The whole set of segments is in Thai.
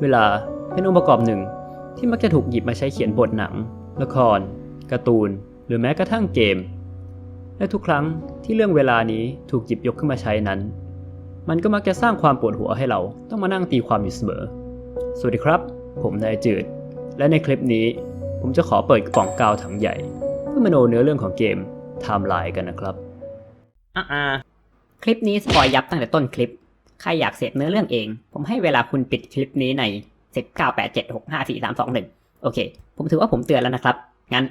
เวลาเป็นองค์ประกอบหนึ่ง ที่มักจะถูกหยิบมาใช้เขียนบทหนัง ละคร การ์ตูน หรือแม้กระทั่งเกม และทุกครั้งที่เรื่องเวลานี้ถูกหยิบยกขึ้นมาใช้นั้น มันก็มักจะสร้างความปวดหัวให้เราต้องมานั่งตีความอยู่เสมอ สวัสดีครับ ผมนายจืด และในคลิปนี้ ผมจะขอเปิดกล่องกาวถังใหญ่ เพื่อมโนเนื้อเรื่องของเกมไทม์ไลน์กันนะครับอ่าๆคลิปนี้สปอยยับตั้งแต่ต้นคลิป ใครอยากเสพเนื้อเรื่องเอง ผมให้เวลาคุณปิดคลิปนี้ใน10 9 8 7 6 5 4 3 2 1โอเค ผมถือว่าผมเตือนแล้วนะครับ งั้น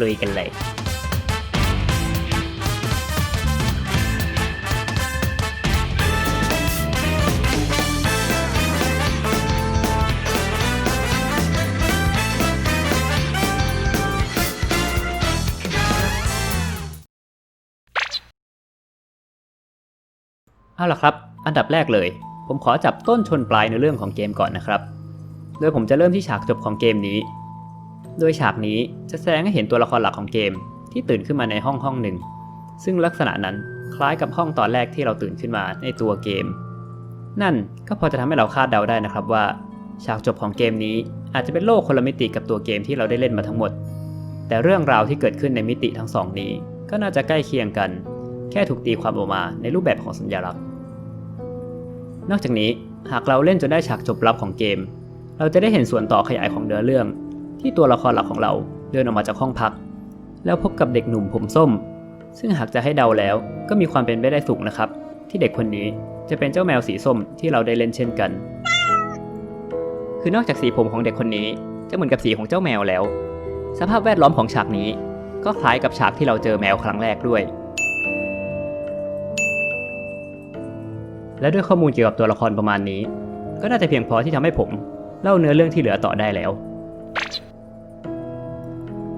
ลุยกันเลย เอาล่ะครับ อันดับแรกเลย ผมขอจับต้นชนปลายในเรื่องของเกมก่อนนะครับ โดยผมจะเริ่มที่ฉากจบของเกมนี้ โดยฉากนี้จะแสดงให้เห็นตัวละครหลักของเกม ที่ตื่นขึ้นมาในห้องห้องหนึ่ง ซึ่งลักษณะนั้นคล้ายกับห้องตอนแรกที่เราตื่นขึ้นมาในตัวเกม นั่นก็พอจะทำให้เราคาดเดาได้นะครับว่า ฉากจบของเกมนี้อาจจะเป็นโลกคนละมิติกับตัวเกมที่เราได้เล่นมาทั้งหมด แต่เรื่องราวที่เกิดขึ้นในมิติทั้งสองนี้ ก็น่าจะใกล้เคียงกัน แค่ถูกตีความออกมาในรูปแบบของสัญลักษณ์ นอกจากนี้หากเราเล่นจนได้ฉากจบลับของเกม เราจะได้เห็นส่วนต่อขยายของเนื้อเรื่อง ที่ตัวละครหลักของเราเดินออกมาจากห้องพัก แล้วพบกับเด็กหนุ่มผมส้ม ซึ่งหากจะให้เดาแล้วก็มีความเป็นไปได้สูงนะครับ ที่เด็กคนนี้จะเป็นเจ้าแมวสีส้มที่เราได้เล่นเช่นกัน คือนอกจากสีผมของเด็กคนนี้จะเหมือนกับสีของเจ้าแมวแล้ว สภาพแวดล้อมของฉากนี้ ก็คล้ายกับฉากที่เราเจอแมวครั้งแรกด้วย และด้วยข้อมูลเกี่ยวกับตัวละครประมาณนี้ ก็น่าจะเพียงพอที่ทำให้ผม เล่าเนื้อเรื่องที่เหลือต่อได้แล้ว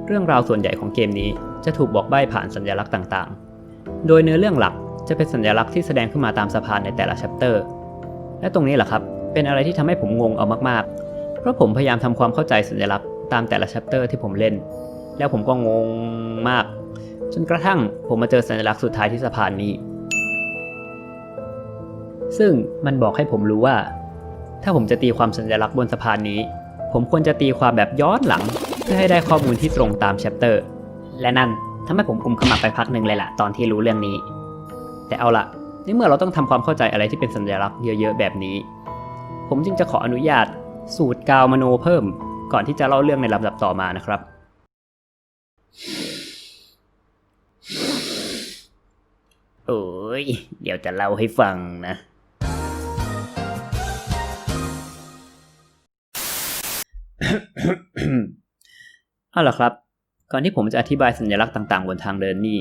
เรื่องราวส่วนใหญ่ของเกมนี้จะถูกบอกใบ้ผ่านสัญลักษณ์ต่างๆ โดยเนื้อเรื่องหลักจะเป็นสัญลักษณ์ที่แสดงขึ้นมาตามสะพานในแต่ละชัปเตอร์ และตรงนี้แหละครับ เป็นอะไรที่ทำให้ผมงงเอามากๆ เพราะผมพยายามทำความเข้าใจสัญลักษณ์ตามแต่ละชัปเตอร์ที่ผมเล่น แล้วผมก็งงมาก จนกระทั่งผมมาเจอสัญลักษณ์สุดท้ายที่สะพานนี้ ซึ่งมันบอกให้ผมรู้ว่า ถ้าผมจะตีความสัญลักษณ์บนสะพานนี้ ผมควรจะตีความแบบย้อนหลัง เพื่อให้ได้ข้อมูลที่ตรงตามแชปเตอร์ และนั่นทำให้ผมกุมขมับไปพักหนึ่งเลยล่ะตอนที่รู้เรื่องนี้ แต่เอาละในเมื่อเราต้องทำความเข้าใจอะไรที่เป็นสัญลักษณ์เยอะๆแบบนี้ ผมจึงจะขออนุญาต สูตรกาวมโนเพิ่ม ก่อนที่จะเล่าเรื่องในลำดับต่อมานะครับโอ้ย เดี๋ยวจะเล่าให้ฟังนะ เอาล่ะครับ ก่อนที่ผมจะอธิบายสัญลักษณ์ต่างๆ บนทางเดินนี่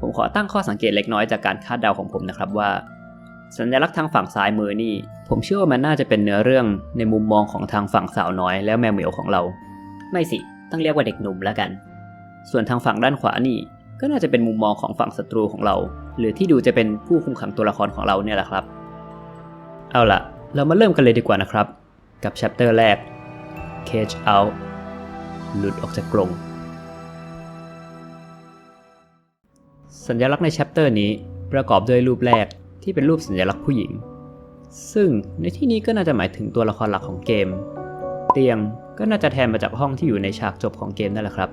ผมขอตั้งข้อสังเกตเล็กน้อยจากการคาดเดาของผมนะครับว่า สัญลักษณ์ทางฝั่งซ้ายมือนี่ ผมเชื่อว่ามันน่าจะเป็นเนื้อเรื่องในมุมมองของทางฝั่งสาวน้อยและแมวเหมียวของเรา ไม่สิ ต้องเรียกว่าเด็กหนุ่มแล้วกัน ส่วนทางฝั่งด้านขวานี่ ก็น่าจะเป็นมุมมองของฝั่งศัตรูของเรา หรือที่ดูจะเป็นผู้คุมขังตัวละครของเราเนี่ยแหละครับ เอาล่ะ เรามาเริ่มกันเลยดีกว่านะครับ กับแชปเตอร์แรก Cage Out หลุดออกจากกรงสัญลักษณ์ในแชปเตอร์นี้ประกอบด้วยรูปแรกที่เป็นรูปสัญลักษณ์ผู้หญิง ซึ่งในที่นี้ก็น่าจะหมายถึงตัวละครหลักของเกม เตียงก็น่าจะแทนมาจากห้องที่อยู่ในฉากจบของเกมนั่นแหละครับ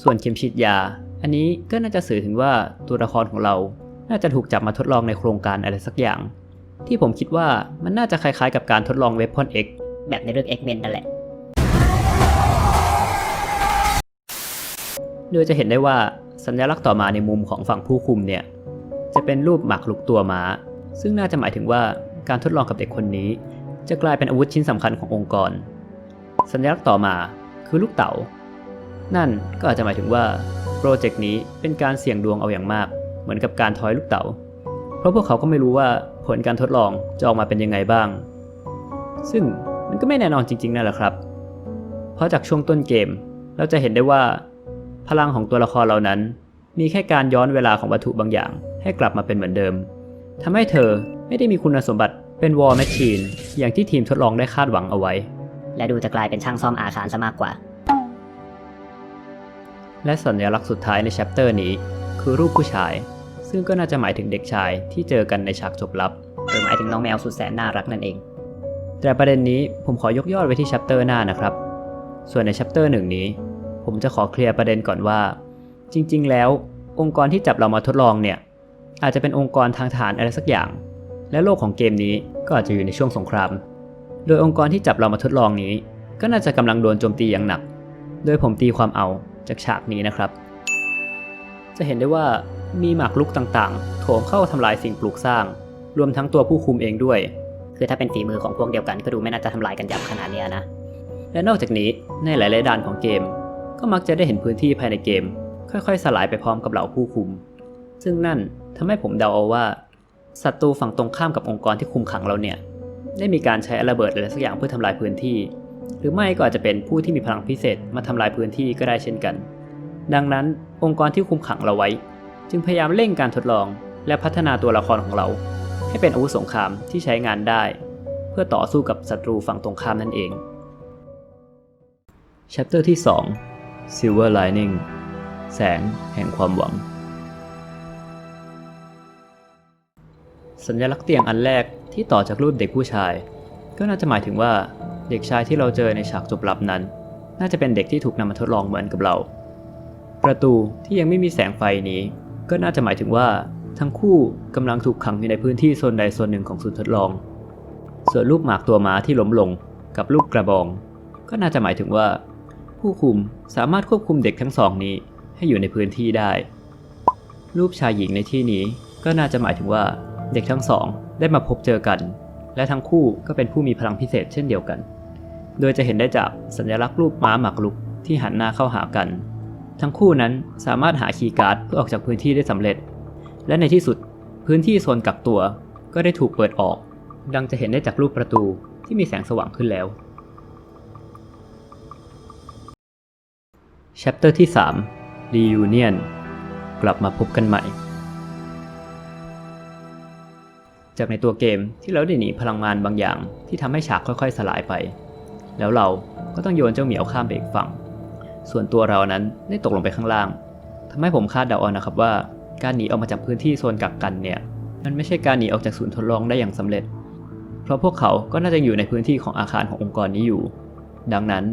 ส่วนเข็มฉีดยา อันนี้ก็น่าจะสื่อถึงว่าตัวละครของเรา น่าจะถูกจับมาทดลองในโครงการอะไรสักอย่าง ที่ผมคิดว่ามันน่าจะคล้ายๆ กับการทดลองเว p o n X แบบในเรื่อง X-Men นั่นแหละ โดยจะเห็นได้ว่าสัญลักษณ์ต่อมาในมุมของฝั่งผู้คุมเนี่ยจะเป็นรูปหมากลุกตัวม้า ซึ่งน่าจะหมายถึงว่าการทดลองกับเด็กคนนี้ จะกลายเป็นอาวุธชิ้นสำคัญขององค์กร สัญลักษณ์ต่อมาคือลูกเต๋า นั่นก็อาจจะหมายถึงว่าโปรเจกต์นี้เป็นการเสี่ยงดวงเอาอย่างมาก เหมือนกับการทอยลูกเต๋า เพราะพวกเขาก็ไม่รู้ว่าผลการทดลองจะออกมาเป็นยังไงบ้าง ซึ่งมันก็ไม่แน่นอนจริงๆนั่นแหละครับ เพราะจากช่วงต้นเกมเราจะเห็นได้ว่า พลังของตัวละครเหล่านั้น มีแค่การย้อนเวลาของวัตถุบางอย่าง ให้กลับมาเป็นเหมือนเดิมทำให้เธอไม่ได้มีคุณสมบัติเป็นวอลแมชชีนอย่างที่ทีมทดลองได้คาดหวังเอาไว้ และดูจะกลายเป็นช่างซ่อมอาคารซะมากกว่า และสัญลักษณ์สุดท้ายในแชปเตอร์นี้ คือรูปผู้ชาย ซึ่งก็น่าจะหมายถึงเด็กชายที่เจอกันในฉากจบลับหรือหมายถึงน้องแมวสุดแสนน่ารักนั่นเอง แต่ประเด็นนี้ผมขอยกยอดไว้ที่ชัปเตอร์หน้านะครับ ส่วนในชัปเตอร์หนึ่งนี้ ผมจะขอเคลียร์ประเด็นก่อนว่า จริง ๆ แล้วองค์กรที่จับเรามาทดลองเนี่ย อาจจะเป็นองค์กรทางฐานอะไรสักอย่าง และโลกของเกมนี้ก็อาจจะอยู่ในช่วงสงคราม โดยองค์กรที่จับเรามาทดลองนี้ ก็น่าจะกำลังโดนโจมตีอย่างหนัก โดยผมตีความเอาจากฉากนี้นะครับ จะเห็นได้ว่ามีหมากรุกต่างๆ โถมเข้าทำลายสิ่งปลูกสร้าง รวมทั้งตัวผู้คุมเองด้วย คือถ้าเป็นฝีมือของพวกเดียวกันก็ดูไม่น่าจะทำลายกันยับขนาดนี้นะ และนอกจากนี้ในหลายๆด้านของเกม ก็มักจะได้เห็นพื้นที่ภายในเกม ค่อยๆ สลายไปพร้อมกับเหล่าผู้คุม ซึ่งนั่นทำให้ผมเดาเอาว่าศัตรูฝั่งตรงข้ามกับองค์กรที่คุมขังเราเนี่ยได้มีการใช้ระเบิดอะไรสักอย่างเพื่อทำลายพื้นที่ หรือไม่ก็อาจจะเป็นผู้ที่มีพลังพิเศษมาทำลายพื้นที่ก็ได้เช่นกัน ดังนั้นองค์กรที่คุมขังเราไว้ จึงพยายามเร่งการทดลองและพัฒนาตัวละครของเรา ให้เป็นอาวุธสงครามที่ใช้งานได้ เพื่อต่อสู้กับศัตรูฝั่งตรงข้ามนั่นเอง Chapter ที่ 2 Silver Lining แสงแห่งความหวัง สัญลักษณ์เตียงอันแรกที่ต่อจากรูปเด็กผู้ชาย ก็น่าจะหมายถึงว่าเด็กชายที่เราเจอในฉากจบลับนั้น น่าจะเป็นเด็กที่ถูกนำมาทดลองเหมือนกับเรา ประตูที่ยังไม่มีแสงไฟนี้ ก็น่าจะหมายถึงว่าทั้งคู่กำลังถูกขังอยู่ในพื้นที่โซนใดโซนหนึ่งของศูนย์ทดลอง ส่วนรูปหมากตัวม้าที่ล้มลงกับรูปกระบอง ก็น่าจะหมายถึงว่า ผู้คุมสามารถควบคุมเด็กทั้งสองนี้ให้อยู่ในพื้นที่ได้ รูปชายหญิงในที่นี้ก็น่าจะหมายถึงว่าเด็กทั้งสองได้มาพบเจอกัน และทั้งคู่ก็เป็นผู้มีพลังพิเศษเช่นเดียวกัน โดยจะเห็นได้จากสัญลักษณ์รูปม้าหมากรุกที่หันหน้าเข้าหากัน ทั้งคู่นั้นสามารถหาคีย์การ์ดเพื่อออกจากพื้นที่ได้สำเร็จ และในที่สุดพื้นที่โซนกักตัวก็ได้ถูกเปิดออก ดังจะเห็นได้จากรูปประตูที่มีแสงสว่างขึ้นแล้ว Chapter ที่ 3 Reunion กลับมาพบกันใหม่ จากในตัวเกมที่เราได้หนีพลังงานบางอย่างที่ทำให้ฉากค่อยๆ สลายไป แล้วเราก็ต้องโยนเจ้าเหมียวข้ามไปอีกฝั่ง ส่วนตัวเรานั้นได้ตกลงไปข้างล่างทำให้ผมคาดเดาเอานะครับว่า การหนีออกมาจากพื้นที่โซนกักกันเนี่ย มันไม่ใช่การหนีออกจากศูนย์ทดลองได้อย่างสำเร็จ เพราะพวกเขาก็น่าจะอยู่ในพื้นที่ของอาคารขององค์กรนี้อยู่ ดังนั้น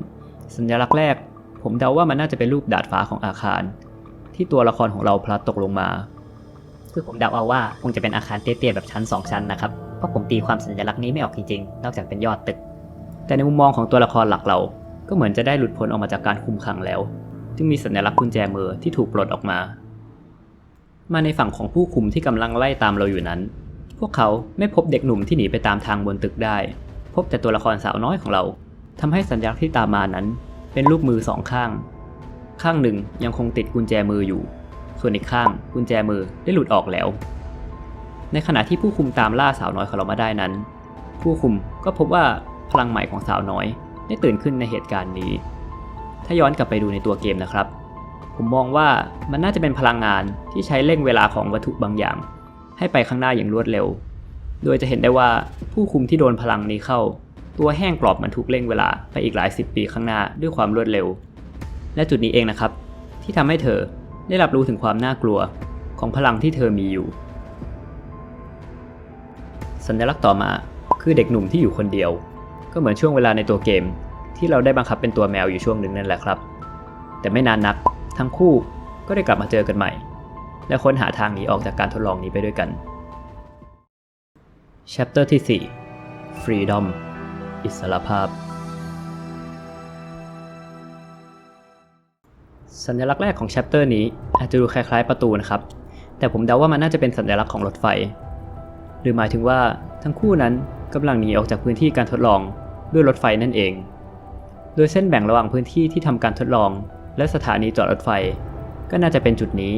สัญลักษณ์แรก ผมเดาว่ามันน่าจะเป็นรูปดาดฟ้าของอาคาร ที่ตัวละครของเราพลัดตกลงมา คือผมเดาเอาว่าคงจะเป็นอาคารเตี้ยๆแบบชั้น 2 ชั้นนะครับ เพราะผมตีความสัญลักษณ์นี้ไม่ออกจริงๆ นอกจากเป็นยอดตึก แต่ในมุมมองของตัวละครหลักเรา ก็เหมือนจะได้หลุดพ้นออกมาจากการคุมขังแล้ว จึงมีสัญลักษณ์กุญแจมือที่ถูกปลดออกมา มาในฝั่งของผู้คุมที่กำลังไล่ตามเราอยู่นั้น พวกเขาไม่พบเด็กหนุ่มที่หนีไปตามทางบนตึกได้ พบแต่ตัวละครสาวน้อยของเราทำให้สัญลักษณ์ที่ตามมานั้น เป็นรูปมือสองข้าง ข้างหนึ่งยังคงติดกุญแจมืออยู่ ส่วนอีกข้างกุญแจมือได้หลุดออกแล้ว ในขณะที่ผู้คุมตามล่าสาวน้อยของเรามาได้นั้น ผู้คุมก็พบว่าพลังใหม่ของสาวน้อยได้ตื่นขึ้นในเหตุการณ์นี้ ถ้าย้อนกลับไปดูในตัวเกมนะครับ ผมมองว่ามันน่าจะเป็นพลังงานที่ใช้เร่งเวลาของวัตถุบางอย่าง ให้ไปข้างหน้าอย่างรวดเร็ว โดยจะเห็นได้ว่าผู้คุมที่โดนพลังนี้เข้า ตัวแห้งกรอบมันถูกเร่งเวลาไปอีกหลายสิบปีข้างหน้าด้วยความรวดเร็ว และจุดนี้เองนะครับ ที่ทำให้เธอได้รับรู้ถึงความน่ากลัวของพลังที่เธอมีอยู่ สัญลักษณ์ต่อมาคือเด็กหนุ่มที่อยู่คนเดียว ก็เหมือนช่วงเวลาในตัวเกม ที่เราได้บังคับเป็นตัวแมวอยู่ช่วงหนึ่งนั่นแหละครับ แต่ไม่นานนักทั้งคู่ก็ได้กลับมาเจอกันใหม่ และค้นหาทางหนีออกจากการทดลองนี้ไปด้วยกัน Chapter ที่ 4 Freedom อิสรภาพ สัญลักษณ์แรกของ Chapter นี้อาจจะดูคล้ายๆประตูนะครับ แต่ผมเดาว่ามันน่าจะเป็นสัญลักษณ์ของรถไฟ หรือหมายถึงว่าทั้งคู่นั้นกำลังหนีออกจากพื้นที่การทดลองด้วยรถไฟนั่นเอง โดยเส้นแบ่งระหว่างพื้นที่ที่ทำการทดลอง และสถานีจอดรถไฟ ก็น่าจะเป็นจุดนี้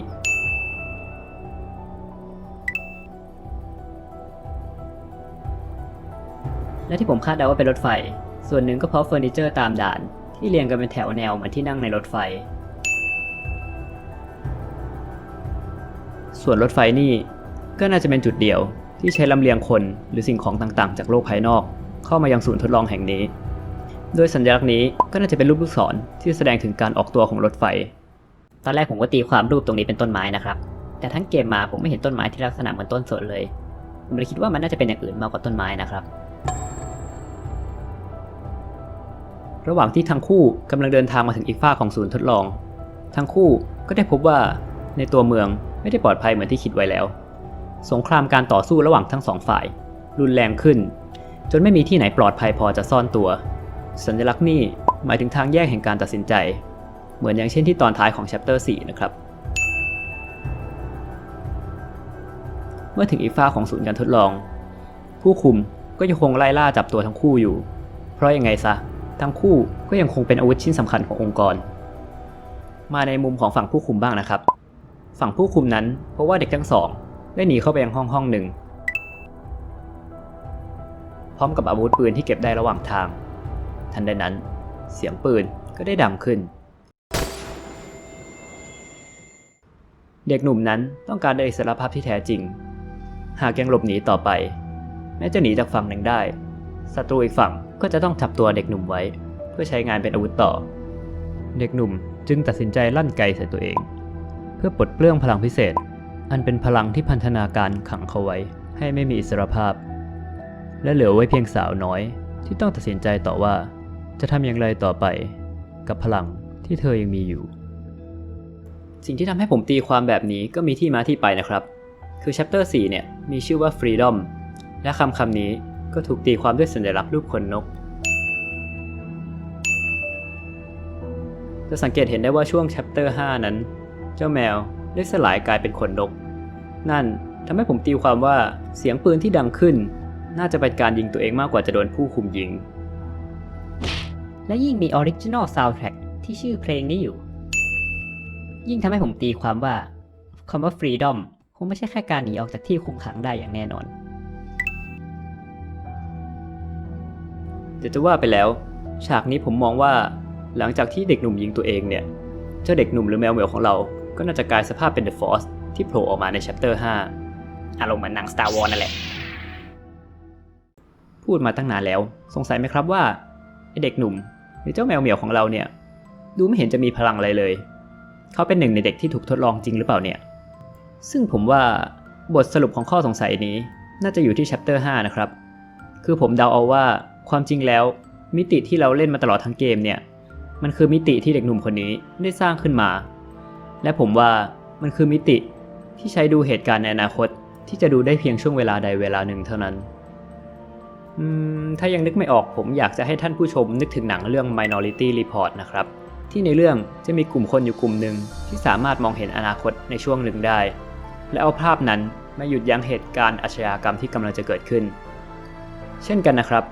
และที่ผมคาดเดาว่าเป็นรถไฟ ส่วนหนึ่งก็เพราะเฟอร์นิเจอร์ตามด่าน ที่เรียงกันเป็นแถวแนวเหมือนที่นั่งในรถไฟ ส่วนรถไฟนี่ ก็น่าจะเป็นจุดเดียว ที่ใช้ลำเลียงคนหรือสิ่งของต่างๆ จากโลกภายนอก เข้ามายังศูนย์ทดลองแห่งนี้ โดยสัญลักษณ์นี้ก็น่าจะเป็นรูปลูกศรที่แสดงถึงการออกตัวของรถไฟ ตอนแรกผมก็ตีความรูปตรงนี้เป็นต้นไม้นะครับ แต่ทั้งเกมมาผมไม่เห็นต้นไม้ที่ลักษณะเหมือนต้นสนเลยผมเลยคิดว่ามันน่าจะเป็นอย่างอื่นมากกว่าต้นไม้นะครับ ระหว่างที่ทั้งคู่กำลังเดินทางมาถึงอีกฝ้าของศูนย์ทดลอง ทั้งคู่ก็ได้พบว่าในตัวเมืองไม่ได้ปลอดภัยเหมือนที่คิดไว้แล้ว สงครามการต่อสู้ระหว่างทั้งสองฝ่าย รุนแรงขึ้น จนไม่มีที่ไหนปลอดภัยพอจะซ่อนตัว สัญลักษณ์นี่หมายถึงทางแยกแห่งการตัดสินใจ เหมือนอย่างเช่นที่ตอนท้ายของ chapter 4 นะครับ เมื่อถึงอีกฝ้าของศูนย์การทดลอง ผู้คุมก็ยังคงไล่ล่าจับตัวทั้งคู่อยู่ เพราะยังไงซะ ทั้งคู่ก็ยังคงเป็นอาวุธชิ้นสำคัญขององค์กร มาในมุมของฝั่งผู้คุมบ้างนะครับ ฝั่งผู้คุมนั้นเพราะว่าเด็กทั้งสองได้หนีเข้าไปยังห้องห้องหนึ่ง พร้อมกับอาวุธปืนที่เก็บได้ระหว่างทาง ทันใดนั้น เสียงปืนก็ได้ดังขึ้น เด็กหนุ่มนั้นต้องการได้อิสรภาพที่แท้จริง หากยังหลบหนีต่อไป แม้จะหนีจากฝั่งหนึ่งได้ ศัตรูอีกฝั่งก็จะต้องจับตัวเด็กหนุ่มไว้ เพื่อใช้งานเป็นอาวุธต่อ เด็กหนุ่มจึงตัดสินใจลั่นไกใส่ตัวเอง เพื่อปลดเปลื้องพลังพิเศษ อันเป็นพลังที่พันธนาการขังเขาไว้ ให้ไม่มีอิสรภาพ และเหลือไว้เพียงสาวน้อย ที่ต้องตัดสินใจต่อว่า จะทำอย่างไรต่อไป กับพลังที่เธอยังมีอยู่ สิ่งที่ทำให้ผมตีความแบบนี้ก็มีที่มาที่ไปนะครับ คือ chapter 4เนี่ยมีชื่อว่า freedom และคำคำนี้ ก็ถูกตีความด้วยสัญลักษณ์รูปขนนก จะสังเกตเห็นได้ว่าช่วง chapter 5นั้น เจ้าแมวได้สลายกลายเป็นขนนก นั่นทำให้ผมตีความว่าเสียงปืนที่ดังขึ้น น่าจะเป็นการยิงตัวเองมากกว่าจะโดนผู้คุมยิง และยิ่งมีออริจินอลซาวด์แทร็กที่ชื่อเพลงนี้อยู่ ยิ่งทำให้ผมตีความว่าคำว่า freedom คงไม่ใช่แค่การหนีออกจากที่คุมขังได้อย่างแน่นอน แต่จะว่าไปแล้ว ฉากนี้ผมมองว่า หลังจากที่เด็กหนุ่มยิงตัวเองเนี่ย เจ้าเด็กหนุ่มหรือแมวเหมียวของเรา ก็น่าจะกลายสภาพเป็น The Force ที่โผล่ออกมาใน chapter 5อารมณ์เหมือนหนัง Star Wars นั่นแหละ พูดมาตั้งนานแล้ว สงสัยไหมครับว่าไอเด็กหนุ่มหรือเจ้าแมวเหมียวของเราเนี่ย ดูไม่เห็นจะมีพลังอะไรเลย เขาเป็นหนึ่งในเด็กที่ถูกทดลองจริงหรือเปล่าเนี่ย ซึ่งผมว่าบทสรุปของข้อสงสัยนี้ น่าจะอยู่ที่ chapter 5 นะครับ คือผมเดาเอาว่า ความจริงแล้ว มิติที่เราเล่นมาตลอดทั้งเกมเนี่ย มันคือมิติที่เด็กหนุ่มคนนี้ได้สร้างขึ้นมา และผมว่ามันคือมิติที่ใช้ดูเหตุการณ์ในอนาคตที่จะดูได้เพียงช่วงเวลาใดเวลาหนึ่งเท่านั้นอืมถ้ายังนึกไม่ออกผมอยากจะให้ท่านผู้ชมนึกถึงหนังเรื่อง Minority Report นะครับ ที่ในเรื่องจะมีกลุ่มคนอยู่กลุ่มหนึ่งที่สามารถมองเห็นอนาคตในช่วงหนึ่งได้ และเอาภาพนั้นมาหยุดยั้งเหตุการณ์อาชญากรรมที่กำลังจะเกิดขึ้น เช่นกันนะครับ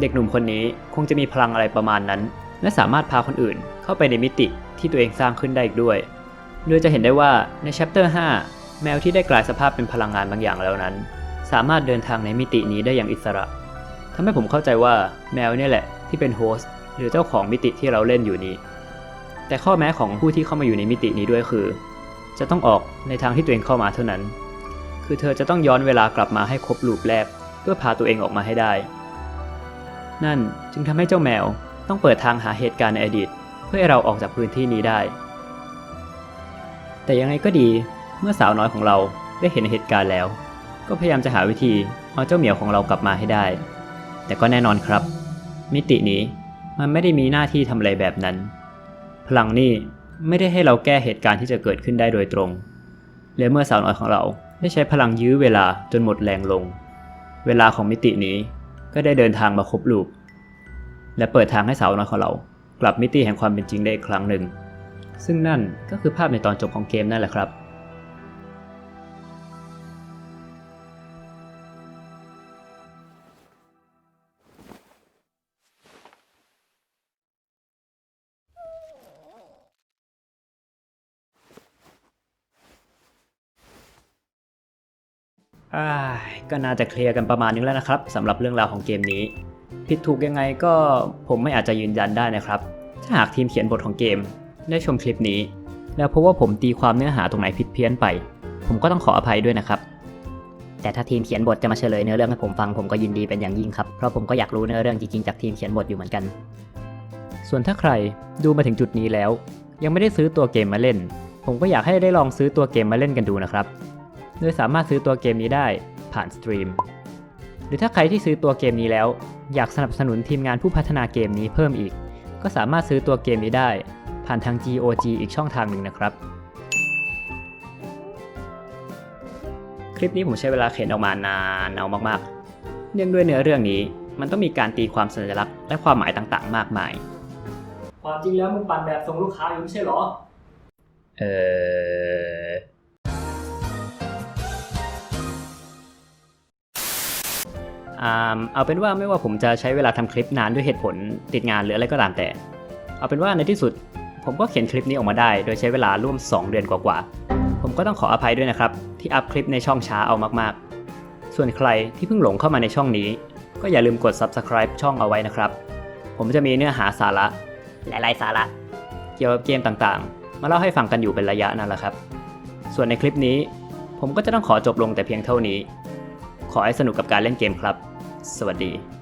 เด็กหนุ่มคนนี้คงจะมีพลังอะไรประมาณนั้น และสามารถพาคนอื่นเข้าไปในมิติที่ตัวเองสร้างขึ้นได้อีกด้วย โดยจะเห็นได้ว่าใน chapter 5 แมวที่ได้กลายสภาพเป็นพลังงานบางอย่างแล้วนั้น สามารถเดินทางในมิตินี้ได้อย่างอิสระทำให้ผมเข้าใจว่าแมวเนี่ยแหละที่เป็นโฮสต์หรือเจ้าของมิติที่เราเล่นอยู่นี้ แต่ข้อแม้ของผู้ที่เข้ามาอยู่ในมิตินี้ด้วยคือ จะต้องออกในทางที่ตัวเองเข้ามาเท่านั้น คือเธอจะต้องย้อนเวลากลับมาให้ครบลูปแรกเพื่อพาตัวเองออกมาให้ได้ นั่นจึงทำให้เจ้าแมวต้องเปิดทางหาเหตุการณ์ในอดีต เพื่อให้เราออกจากพื้นที่นี้ได้ แต่ยังไงก็ดีเมื่อสาวน้อยของเราได้เห็นเหตุการณ์แล้ว ก็พยายามจะหาวิธีเอาเจ้าเหมียวของเรากลับมาให้ได้ แต่ก็แน่นอนครับ มิตินี้มันไม่ได้มีหน้าที่ทำอะไรแบบนั้น พลังนี่ไม่ได้ให้เราแก้เหตุการณ์ที่จะเกิดขึ้นได้โดยตรง และเมื่อสาวน้อยของเราได้ใช้พลังยื้อเวลาจนหมดแรงลง เวลาของมิตินี้ ก็ได้เดินทางมาครบลูปและเปิดทางให้สาวน้อยของเรา กลับมิติแห่งความเป็นจริงได้อีกครั้งหนึ่ง ซึ่งนั่นก็คือภาพในตอนจบของเกมนั่นแหละครับ ก็น่าจะเคลียร์กันประมาณนึงแล้วนะครับสำหรับเรื่องราวของเกมนี้ ผิดถูกยังไงก็ผมไม่อาจจะยืนยันได้นะครับ ถ้าหากทีมเขียนบทของเกม ได้ชมคลิปนี้ แล้วพบว่าผมตีความเนื้อหาตรงไหนผิดเพี้ยนไป ผมก็ต้องขออภัยด้วยนะครับ แต่ถ้าทีมเขียนบทจะมาเฉลยเนื้อเรื่องให้ผมฟังผมก็ยินดีเป็นอย่างยิ่งครับเพราะผมก็อยากรู้เนื้อเรื่องจริงๆจากทีมเขียนบทอยู่เหมือนกัน ส่วนถ้าใครดูมาถึงจุดนี้แล้ว ยังไม่ได้ซื้อตัวเกมมาเล่น ผมก็อยากให้ได้ลองซื้อตัวเกมมาเล่นกันดูนะครับ โดยสามารถซื้อตัวเกมนี้ได้ผ่านสตรีม หรือถ้าใครที่ซื้อตัวเกมนี้แล้ว อยากสนับสนุนทีมงานผู้พัฒนาเกมนี้เพิ่มอีก ก็สามารถซื้อตัวเกมนี้ได้ ผ่านทาง GOG อีกช่องทางหนึ่งนะครับ คลิปนี้ผมใช้เวลาเขียนออกมานานเอามากๆ เนื่องด้วยเนื้อเรื่องนี้มันต้องมีการตีความสัญลักษณ์และความหมายต่างๆ มากมาย ความจริงแล้วมึงปั่นแบบส่งลูกค้าอยู่ไม่ใช่เหรอ เออ เอาเป็นว่าไม่ว่าผมจะใช้เวลาทำคลิปนานด้วยเหตุผลติดงานหรืออะไรก็ตามแต่ เอาเป็นว่าในที่สุด ผมก็เขียนคลิปนี้ออกมาได้ โดยใช้เวลาร่วม 2 เดือนกว่าๆ ผมก็ต้องขออภัยด้วยนะครับ ที่อัพคลิปในช่องช้าเอามากๆ ส่วนใครที่เพิ่งหลงเข้ามาในช่องนี้ ก็อย่าลืมกด subscribe ช่องเอาไว้นะครับ ผมจะมีเนื้อหาสาระหลายๆสาระเกี่ยวกับเกมต่างๆ มาเล่าให้ฟังกันอยู่เป็นระยะนั่นแหละครับ ส่วนในคลิปนี้ ผมก็จะต้องขอจบลงแต่เพียงเท่านี้ ขอให้สนุกกับการเล่นเกมครับ สวัสดี